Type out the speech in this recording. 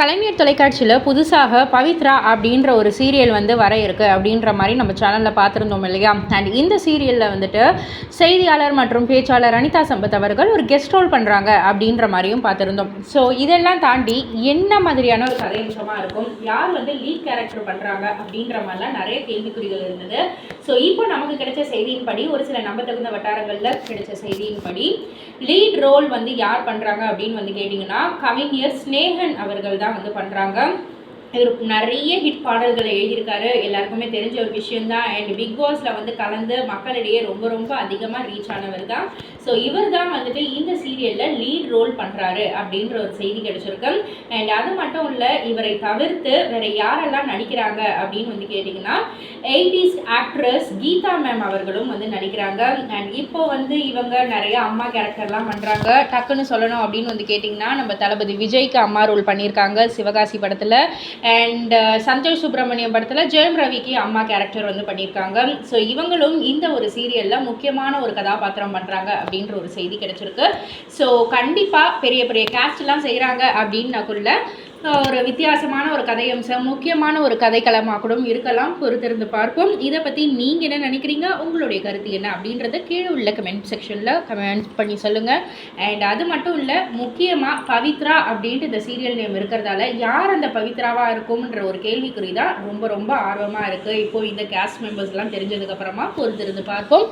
கலைஞர் தொலைக்காட்சியில் புதுசாக பவித்ரா அப்படின்ற ஒரு சீரியல் வந்து வர இருக்கு அப்படின்ற மாதிரி நம்ம சேனலில் பார்த்துருந்தோம் இல்லையா? அண்ட் இந்த சீரியலில் வந்துட்டு செய்தியாளர் மற்றும் பேச்சாளர் அனிதா சம்பத் அவர்கள் ஒரு கெஸ்ட் ரோல் பண்ணுறாங்க அப்படின்ற மாதிரியும் பார்த்துருந்தோம். ஸோ இதெல்லாம் தாண்டி என்ன மாதிரியான ஒரு கதையம்சமாக இருக்கும்? யார் வந்து லீட் கேரக்டர் பண்ணுறாங்க அப்படின்ற மாதிரிலாம் நிறைய கேள்விக்குறிகள் இருந்தது. ஸோ இப்போ நமக்கு கிடைச்ச செய்தியின்படி ஒரு சில நம்பத்தகுந்த வட்டாரங்களில் கிடைச்ச செய்தியின்படி லீட் ரோல் வந்து யார் பண்ணுறாங்க அப்படின்னு வந்து கேட்டிங்கன்னா கவிஞர் ஸ்னேகன் அவர்கள் தான் வந்து பண்ணுறாங்க இவர் நிறைய ஹிட் பாடல்களை எழுதியிருக்காரு. எல்லாருக்குமே தெரிஞ்ச ஒரு விஷயம்தான். அண்ட் பிக் பாஸில் வந்து கலந்து மக்களிடையே ரொம்ப ரொம்ப அதிகமாக ரீச் ஆனவர் தான். ஸோ இவர் தான் வந்துட்டு இந்த சீரியலில் லீட் ரோல் பண்ணுறாரு அப்படின்ற ஒரு செய்தி கிடச்சிருக்கு. அண்ட் அது மட்டும் இல்லை இவரை தவிர்த்து வேற யாரெல்லாம் நடிக்கிறாங்க அப்படின்னு வந்து கேட்டிங்கன்னா எயிட்டிஸ் ஆக்ட்ரஸ் கீதா மேம் அவர்களும் வந்து நடிக்கிறாங்க. அண்ட் இப்போ வந்து இவங்க நிறைய அம்மா கேரக்டர்லாம் பண்ணுறாங்க டக்குன்னு சொல்லணும் அப்படின்னு வந்து கேட்டிங்கன்னா நம்ம தளபதி விஜய்க்கு அம்மா ரோல் பண்ணியிருக்காங்க சிவகாசி படத்தில். அண்ட் சந்தோஷ் சுப்பிரமணியம் படத்தில் ஜெயம் ரவிக்கு அம்மா கேரக்டர் வந்து பண்ணியிருக்காங்க. ஸோ இவங்களும் இந்த ஒரு சீரியலில் முக்கியமான ஒரு கதாபாத்திரம் பண்ணுறாங்க அப்படின்ற ஒரு செய்தி கிடச்சிருக்கு. ஸோ கண்டிப்பாக பெரிய பெரிய கேஸ்ட்லாம் செய்கிறாங்க அப்படின்னு அப்படின்னாக்குள்ள ஒரு வித்தியாசமான ஒரு கதையம்சம் முக்கியமான ஒரு கதைக்களமாக கூட இருக்கலாம். பொறுத்திருந்து பார்ப்போம். இதை பற்றி நீங்கள் என்ன நினைக்கிறீங்க? உங்களுடைய கருத்து என்ன? அப்படின்றத கீழே உள்ள கமெண்ட் செக்ஷனில் கமெண்ட் பண்ணி சொல்லுங்கள் அண்ட் அது மட்டும் இல்லை முக்கியமாக பவித்ரா அப்படின்ட்டு இந்த சீரியல் நேம் இருக்கிறதால யார் அந்த பவித்ராவாக இருக்கும்ன்ற ஒரு கேள்விக்குறி தான் ரொம்ப ரொம்ப ஆர்வமாக இருக்குது இப்போது இந்த கேஸ்ட் மெம்பர்ஸ்லாம் தெரிஞ்சதுக்கப்புறமா பொறுத்திருந்து பார்ப்போம்.